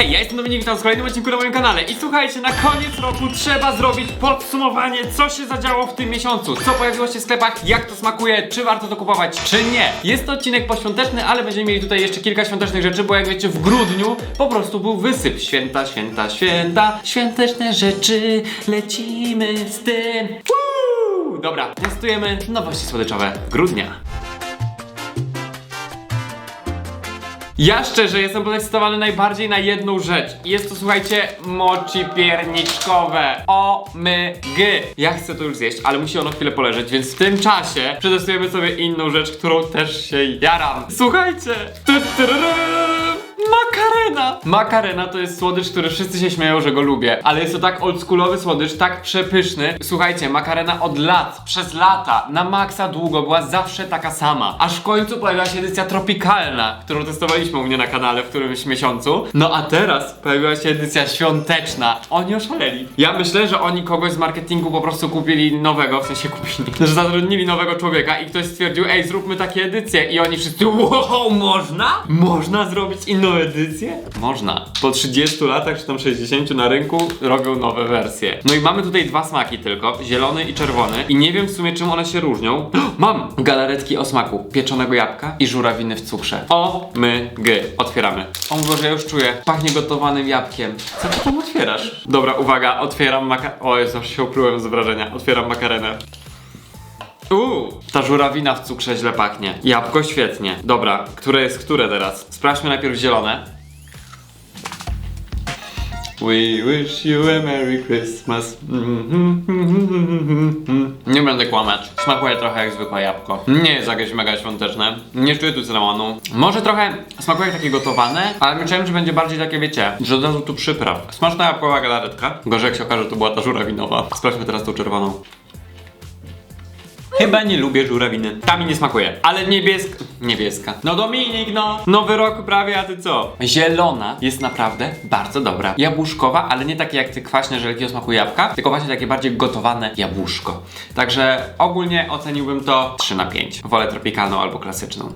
Hej, ja jestem Dominik, witam w kolejnym odcinku na moim kanale i słuchajcie, na koniec roku trzeba zrobić podsumowanie, co się zadziało w tym miesiącu, co pojawiło się w sklepach, jak to smakuje, czy warto to kupować, czy nie. Jest to odcinek poświąteczny, ale będziemy mieli tutaj jeszcze kilka świątecznych rzeczy, bo jak wiecie, w grudniu po prostu był wysyp. Święta, święta, święta, świąteczne rzeczy, lecimy z tym. Dobra, testujemy nowości słodyczowe grudnia. Ja szczerze jestem podekscytowany najbardziej na jedną rzecz. Jest to, słuchajcie, mochi pierniczkowe. O my gy. Ja chcę to już zjeść, ale musi ono chwilę poleżeć, więc w tym czasie przetestujemy sobie inną rzecz, którą też się jaram. Słuchajcie. Tu. Makarena! Makarena to jest słodycz, który wszyscy się śmieją, że go lubię, ale jest to tak oldschoolowy słodycz, tak przepyszny. Słuchajcie, makarena od lat, przez lata, na maksa długo była zawsze taka sama. Aż w końcu pojawiła się edycja tropikalna, którą testowaliśmy u mnie na kanale w którymś miesiącu. No a teraz pojawiła się edycja świąteczna. Oni oszaleli. Ja myślę, że oni kogoś z marketingu po prostu kupili nowego, w sensie kupili, że zatrudnili nowego człowieka i ktoś stwierdził, ej, zróbmy takie edycje. I oni wszyscy, wow, można? Można zrobić inną edycję? Można. Po 30 latach, czy tam 60 na rynku robią nowe wersje. No i mamy tutaj dwa smaki tylko, zielony i czerwony. I nie wiem w sumie czym one się różnią. Mam galaretki o smaku pieczonego jabłka i żurawiny w cukrze. O, my, gy. Otwieramy. O Boże, ja już czuję. Pachnie gotowanym jabłkiem. Co ty tam otwierasz? Dobra, uwaga, otwieram maka... O Jezu, aż się oplułem z wrażenia. Otwieram makarenę. Uuu, ta żurawina w cukrze źle pachnie. Jabłko świetnie. Dobra, które jest które teraz? Sprawdźmy najpierw zielone. We wish you a Merry Christmas. Nie będę kłamać. Smakuje trochę jak zwykłe jabłko. Nie jest jakieś mega świąteczne. Nie czuję tu cynamonu. Może trochę smakuje jak takie gotowane, ale myślałem, że będzie bardziej takie, wiecie, że od razu tu przypraw. Smaczna jabłkowa galaretka. Gorzej jak się okaże, to była ta żurawinowa. Sprawdźmy teraz tą czerwoną. Chyba nie lubię żurawiny. Ta mi nie smakuje. Ale niebieska. Niebieska. No Dominik, no. Nowy rok prawie, a ty co? Zielona jest naprawdę bardzo dobra. Jabłuszkowa, ale nie takie jak te kwaśne żelki o smaku jabłka, tylko właśnie takie bardziej gotowane jabłuszko. Także ogólnie oceniłbym to 3 na 5. Wolę tropikalną albo klasyczną.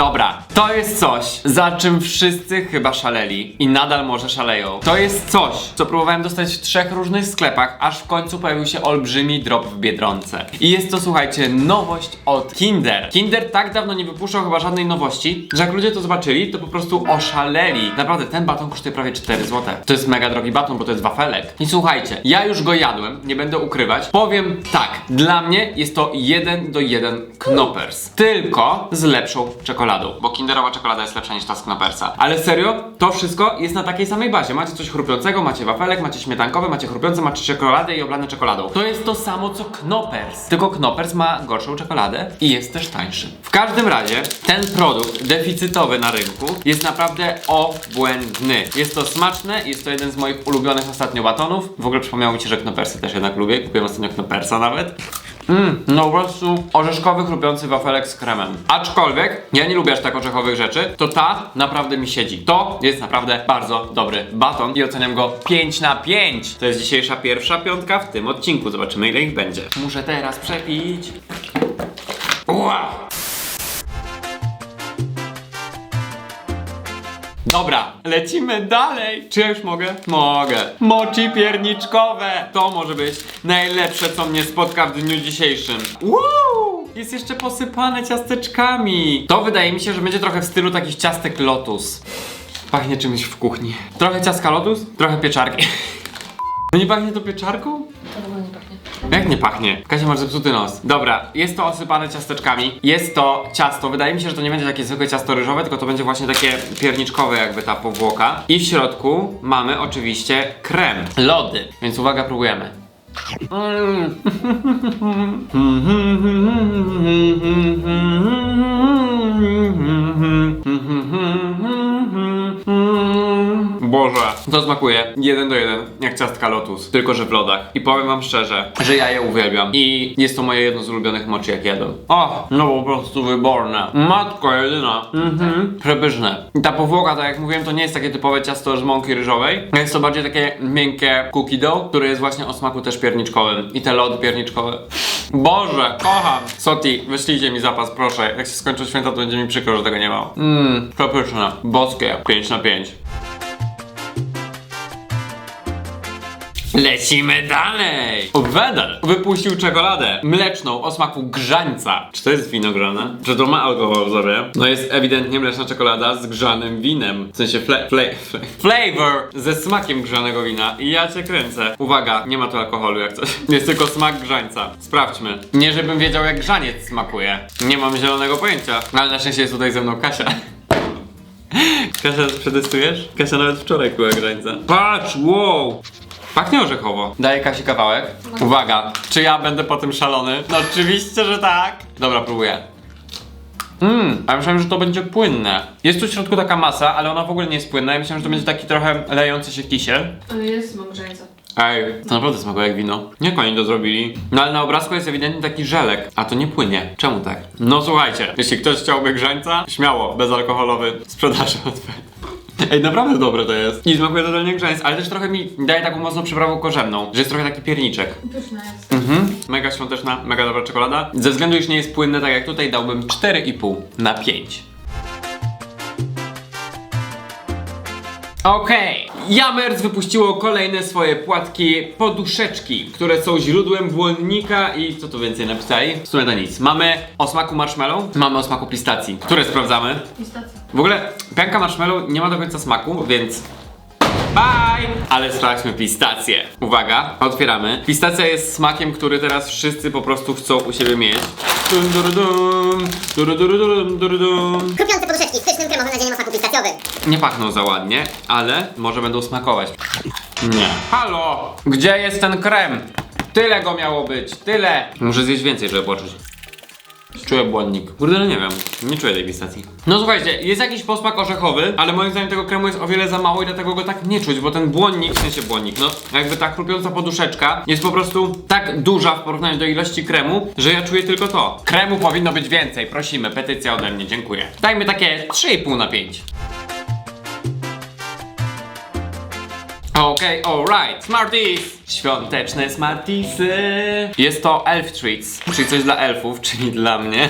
Dobra, to jest coś, za czym wszyscy chyba szaleli i nadal może szaleją. To jest coś, co próbowałem dostać w trzech różnych sklepach, aż w końcu pojawił się olbrzymi drop w Biedronce. I jest to, słuchajcie, nowość od Kinder. Kinder tak dawno nie wypuszczał chyba żadnej nowości, że jak ludzie to zobaczyli, to po prostu oszaleli. Naprawdę, ten baton kosztuje prawie 4 zł. To jest mega drogi baton, bo to jest wafelek. I słuchajcie, ja już go jadłem, nie będę ukrywać. Powiem tak, dla mnie jest to 1 do 1 Knoppers. Tylko z lepszą czekoladą, bo kinderowa czekolada jest lepsza niż ta z Knoppersa. Ale serio, to wszystko jest na takiej samej bazie. Macie coś chrupiącego, macie wafelek, macie śmietankowe, macie chrupiące, macie czekoladę i oblane czekoladą. To jest to samo co Knoppers. Tylko Knoppers ma gorszą czekoladę i jest też tańszy. W każdym razie, ten produkt deficytowy na rynku jest naprawdę obłędny. Jest to smaczne, jest to jeden z moich ulubionych ostatnio batonów. W ogóle przypomniało mi się, że Knoppersy też jednak lubię. Kupiłem ostatnio Knoppersa nawet. Mmm, no po prostu orzeszkowy, chrupiący wafelek z kremem. Aczkolwiek, ja nie lubię aż tak orzechowych rzeczy, to ta naprawdę mi siedzi. To jest naprawdę bardzo dobry baton i oceniam go 5 na 5. To jest dzisiejsza pierwsza piątka w tym odcinku. Zobaczymy ile ich będzie. Muszę teraz przepić. Wow. Dobra, lecimy dalej. Czy ja już mogę? Mogę. Mochi pierniczkowe. To może być najlepsze, co mnie spotka w dniu dzisiejszym. Woo! Jest jeszcze posypane ciasteczkami. To wydaje mi się, że będzie trochę w stylu takich ciastek Lotus. Pachnie czymś w kuchni. Trochę ciastka Lotus, trochę pieczarki. No nie pachnie to pieczarką? Jak nie pachnie? Kasia masz zepsuty nos. Dobra, jest to osypane ciasteczkami. Jest to ciasto. Wydaje mi się, że to nie będzie takie zwykłe ciasto ryżowe, tylko to będzie właśnie takie pierniczkowe jakby ta powłoka. I w środku mamy oczywiście krem. Lody. Więc uwaga, próbujemy. Boże, to smakuje jeden do jeden, jak ciastka Lotus, tylko że w lodach. I powiem wam szczerze, że ja je uwielbiam. I jest to moje jedno z ulubionych mochi, jak jadłem. O, no po prostu wyborne. Matko jedyna. Mhm. Przepyszne. I ta powłoka, tak jak mówiłem, to nie jest takie typowe ciasto z mąki ryżowej. Jest to bardziej takie miękkie cookie dough, które jest właśnie o smaku też pierniczkowym. I te lody pierniczkowe. Boże, kocham! Soti, wyślijcie mi zapas, proszę. Jak się skończą święta, to będzie mi przykro, że tego nie ma. Mmm, przepyszne. Boskie. 5 na 5. Lecimy dalej! Wedel wypuścił czekoladę mleczną o smaku grzańca. Czy to jest wino grzane? Czy to ma alkohol w sobie? No jest ewidentnie mleczna czekolada z grzanym winem. W sensie fle, fle, fle, flavor ze smakiem grzanego wina. I ja cię kręcę. Uwaga, nie ma tu alkoholu jak coś. Jest tylko smak grzańca. Sprawdźmy. Nie żebym wiedział jak grzaniec smakuje. Nie mam zielonego pojęcia. Ale na szczęście jest tutaj ze mną Kasia. Kasia, przetestujesz? Kasia nawet wczoraj kuła grańca. Patrz, wow! Pachnie orzechowo. Daję Kasi kawałek. Uwaga, czy ja będę po tym szalony? No oczywiście, że tak. Dobra, próbuję. Mmm, a myślałem, że to będzie płynne. Jest tu w środku taka masa, ale ona w ogóle nie jest płynna. Ja myślałem, że to będzie taki trochę lejący się kisiel. Jest mądrzeńca. Ej, to naprawdę smakuje jak wino. Jak oni to zrobili? No ale na obrazku jest ewidentnie taki żelek, a to nie płynie. Czemu tak? No słuchajcie, jeśli ktoś chciałby grzańca, śmiało, bezalkoholowy, sprzedaż Ej, naprawdę dobre to jest. I smakuje totalnie grzańc, ale też trochę mi daje taką mocną przyprawą korzenną, że jest trochę taki pierniczek. Pyszna jest. Mhm. Mega świąteczna, mega dobra czekolada. Ze względu, iż nie jest płynne tak jak tutaj, dałbym 4,5 na 5. Okej, Jamers wypuściło kolejne swoje płatki poduszeczki, które są źródłem błonnika i co tu więcej napisali? W sumie to nic. Mamy o smaku marshmallow, mamy o smaku pistacji. Które sprawdzamy? Pistacja. W ogóle pianka marshmallow nie ma do końca smaku, więc Bye! Ale sprawdźmy pistację. Uwaga, otwieramy. Pistacja jest smakiem, który teraz wszyscy po prostu chcą u siebie mieć. Dun, dum, duru, duru, dum, duru, dum. Krupiące poduszeczki z pysznym kremowym nadzieniem o smaku pistacjowym. Nie pachną za ładnie, ale może będą smakować. Nie. Halo! Gdzie jest ten krem? Tyle go miało być, tyle! Muszę zjeść więcej, żeby poczuć. Czuję błonnik. Kurde, no nie wiem. Nie czuję tej pistacji. No słuchajcie, jest jakiś posmak orzechowy, ale moim zdaniem tego kremu jest o wiele za mało i dlatego go tak nie czuć, bo ten błonnik, w sensie błonnik, no jakby ta chrupiąca poduszeczka jest po prostu tak duża w porównaniu do ilości kremu, że ja czuję tylko to. Kremu powinno być więcej, prosimy, petycja ode mnie, dziękuję. Dajmy takie 3,5 na 5. Okej, alright. Smarties! Świąteczne Smartiesy! Jest to Elf Treats, czyli coś dla elfów, czyli dla mnie.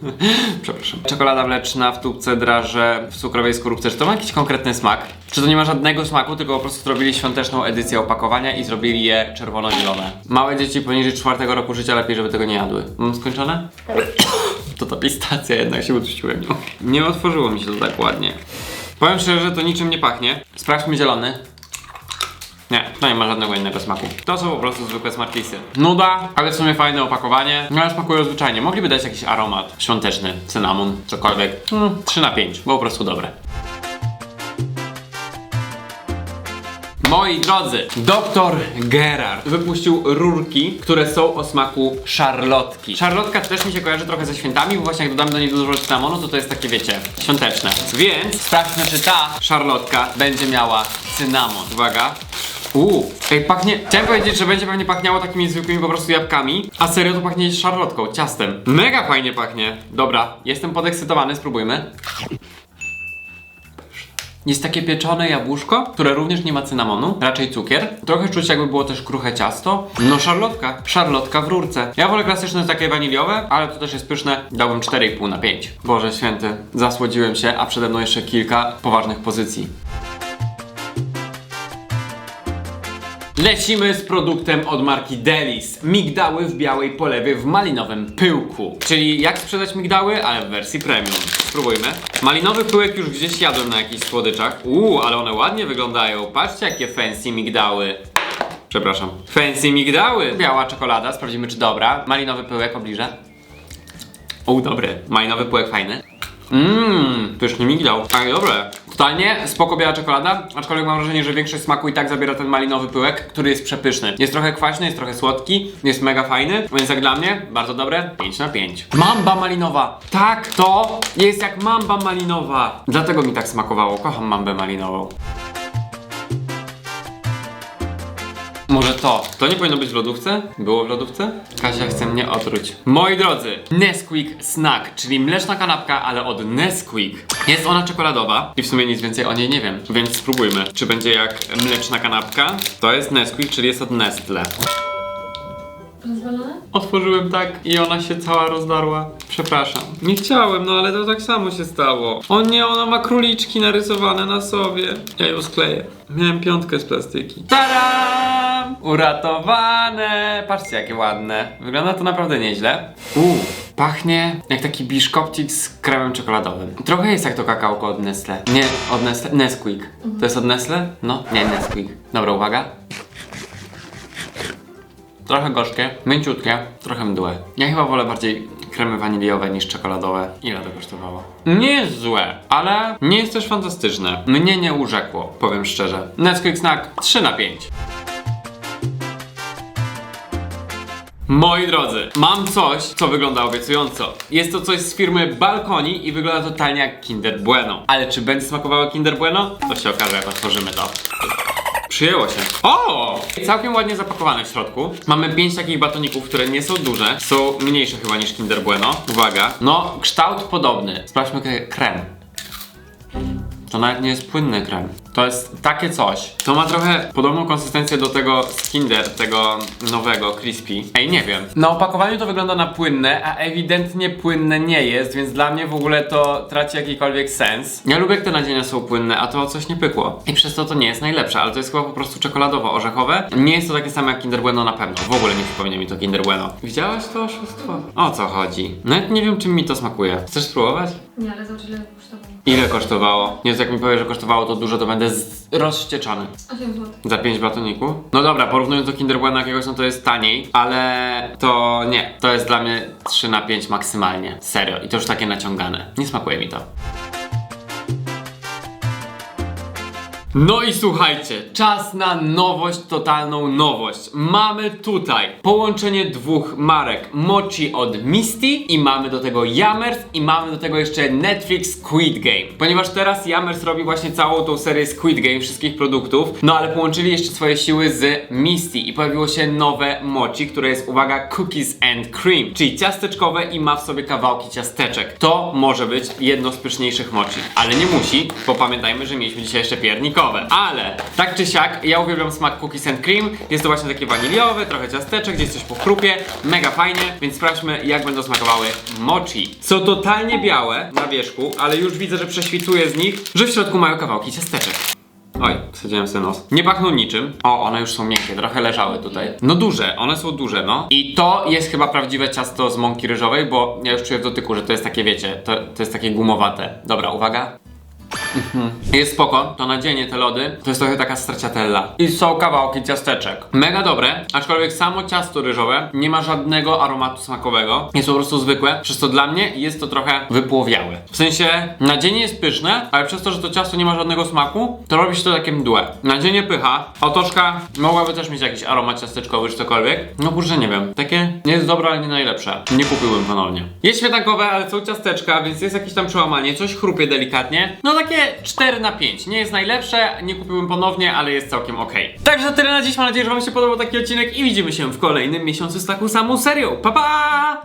Przepraszam. Czekolada mleczna w tubce, draże w cukrowej skorupce. Czy to ma jakiś konkretny smak? Czy to nie ma żadnego smaku, tylko po prostu zrobili świąteczną edycję opakowania i zrobili je czerwono-zielone? Małe dzieci poniżej czwartego roku życia lepiej, żeby tego nie jadły. Mam skończone? To ta pistacja jednak się udusiłem nią. Nie otworzyło mi się to tak ładnie. Powiem szczerze, że to niczym nie pachnie. Sprawdźmy zielony. Nie, to nie ma żadnego innego smaku. To są po prostu zwykłe smartisy. Nuda, ale w sumie fajne opakowanie. No ale smakują zwyczajnie. Mogliby dać jakiś aromat świąteczny, cynamon, cokolwiek. Mm, 3 na 5, bo po prostu dobre. Moi drodzy, doktor Gerard wypuścił rurki, które są o smaku szarlotki. Szarlotka też mi się kojarzy trochę ze świętami, bo właśnie jak dodam do niej dużo cynamonu, to to jest takie, wiecie, świąteczne. Więc sprawdźmy, czy ta szarlotka będzie miała cynamon. Uwaga. Uuu, ej, pachnie. Chciałem powiedzieć, że będzie pewnie pachniało takimi zwykłymi po prostu jabłkami, a serio to pachnie szarlotką, ciastem. Mega fajnie pachnie. Dobra, jestem podekscytowany, spróbujmy. Jest takie pieczone jabłuszko, które również nie ma cynamonu, raczej cukier. Trochę czuć jakby było też kruche ciasto. No szarlotka, szarlotka w rurce. Ja wolę klasyczne takie waniliowe, ale to też jest pyszne. Dałbym 4,5 na 5. Boże święty, zasłodziłem się, a przede mną jeszcze kilka poważnych pozycji. Lecimy z produktem od marki Delis. Migdały w białej polewie w malinowym pyłku. Czyli jak sprzedać migdały, ale w wersji premium. Spróbujmy. Malinowy pyłek już gdzieś jadłem na jakichś słodyczach. Uuu, ale one ładnie wyglądają. Patrzcie jakie fancy migdały. Przepraszam. Fancy migdały. Biała czekolada, sprawdzimy czy dobra. Malinowy pyłek obliżę. O, dobry. Malinowy pyłek fajny. Mmm, pyszny migdał. Ale dobre. Totalnie spoko biała czekolada, aczkolwiek mam wrażenie, że większość smaku i tak zabiera ten malinowy pyłek, który jest przepyszny. Jest trochę kwaśny, jest trochę słodki, jest mega fajny, więc jak dla mnie, bardzo dobre, 5 na 5. Mamba malinowa! Tak, to jest jak mamba malinowa. Dlatego mi tak smakowało, kocham mambę malinową. Może to. To nie powinno być w lodówce? Było w lodówce? Kasia chce mnie otruć. Moi drodzy, Nesquik Snack, czyli mleczna kanapka, ale od Nesquik. Jest ona czekoladowa i w sumie nic więcej o niej nie wiem, więc spróbujmy. Czy będzie jak mleczna kanapka? To jest Nesquik, czyli jest od Nestle. Rozwalone? Otworzyłem tak i ona się cała rozdarła. Przepraszam. Nie chciałem, no ale to tak samo się stało. O nie, ona ma króliczki narysowane na sobie. Ja ją skleję. Miałem piątkę z plastyki. Tadam! Uratowane! Patrzcie jakie ładne. Wygląda to naprawdę nieźle. Uuu, pachnie jak taki biszkopcik z kremem czekoladowym. Trochę jest jak to kakałko od Nestle. Nie, od Nestle. Nesquik. To jest od Nestle? No, nie Nesquik. Dobra, uwaga. Trochę gorzkie, mięciutkie, trochę mdłe. Ja chyba wolę bardziej kremy waniliowe niż czekoladowe. Ile to kosztowało? Nie jest złe, ale nie jest też fantastyczne. Mnie nie urzekło, powiem szczerze. Nesquik Snack 3 na 5. Moi drodzy, mam coś, co wygląda obiecująco. Jest to coś z firmy Balkoni i wygląda totalnie jak Kinder Bueno. Ale czy będzie smakowało Kinder Bueno? To się okaże, jak otworzymy to. Przyjęło się. O! Całkiem ładnie zapakowane w środku. Mamy pięć takich batoników, które nie są duże. Są mniejsze chyba niż Kinder Bueno. Uwaga. No, kształt podobny. Sprawdźmy krem. To nawet nie jest płynny krem. To jest takie coś. To ma trochę podobną konsystencję do tego z Kinder, tego nowego Crispy. Ej, nie wiem. Na opakowaniu to wygląda na płynne, a ewidentnie płynne nie jest, więc dla mnie w ogóle to traci jakikolwiek sens. Ja lubię, jak te nadzienia są płynne, a to coś nie pykło. I przez to to nie jest najlepsze, ale to jest chyba po prostu czekoladowo-orzechowe. Nie jest to takie samo jak Kinder Bueno na pewno. W ogóle nie przypomina mi to Kinder Bueno. Widziałaś to oszustwo? O co chodzi? Nawet nie wiem, czym mi to smakuje. Chcesz spróbować? Nie, ale zobacz ile kosztowało. Ile kosztowało? Jezu, jak mi powie, że kosztowało to dużo, to będę z... rozścieczany. 8 zł. Za 5 batoników? No dobra, porównując do Kinder Bueno jakiegoś, no to jest taniej, ale to nie. To jest dla mnie 3 na 5 maksymalnie. Serio. I to już takie naciągane. Nie smakuje mi to. No i słuchajcie, czas na nowość, totalną nowość. Mamy tutaj połączenie dwóch marek. Mochi od Misty i mamy do tego Jammers i mamy do tego jeszcze Netflix Squid Game. Ponieważ teraz Jammers robi właśnie całą tą serię Squid Game wszystkich produktów, no ale połączyli jeszcze swoje siły z Misty i pojawiło się nowe Mochi, które jest, uwaga, Cookies and Cream, czyli ciasteczkowe i ma w sobie kawałki ciasteczek. To może być jedno z pyszniejszych mochi, ale nie musi, bo pamiętajmy, że mieliśmy dzisiaj jeszcze Ale tak czy siak, ja uwielbiam smak Cookies and Cream. Jest to właśnie takie waniliowe, trochę ciasteczek, gdzieś coś po chrupie. Mega fajnie, więc sprawdźmy jak będą smakowały mochi. Są totalnie białe na wierzchu, ale już widzę, że prześwituje z nich, że w środku mają kawałki ciasteczek. Oj, wsadziłem sobie nos. Nie pachną niczym. O, one już są miękkie, trochę leżały tutaj. No duże, one są duże, no. I to jest chyba prawdziwe ciasto z mąki ryżowej, bo ja już czuję w dotyku, że to jest takie, wiecie, to, to jest takie gumowate. Dobra, uwaga. Mhm. Jest spoko, to nadzienie te lody to jest trochę taka stracciatella. I są kawałki ciasteczek. Mega dobre, aczkolwiek samo ciasto ryżowe nie ma żadnego aromatu smakowego. Jest po prostu zwykłe, przez to dla mnie jest to trochę wypłowiałe. W sensie nadzienie jest pyszne, ale przez to, że to ciasto nie ma żadnego smaku, to robi się to takie mdłe. Nadzienie pycha, otoczka mogłaby też mieć jakiś aromat ciasteczkowy czy cokolwiek. No kurczę, nie wiem. Takie nie jest dobre, ale nie najlepsze. Nie kupiłbym ponownie. Jest śmietankowe, ale są ciasteczka, więc jest jakieś tam przełamanie, coś chrupie delikatnie. No takie 4 na 5. Nie jest najlepsze, nie kupiłbym ponownie, ale jest całkiem ok. Także tyle na dziś. Mam nadzieję, że Wam się podobał taki odcinek i widzimy się w kolejnym miesiącu z taką samą serią. Pa pa!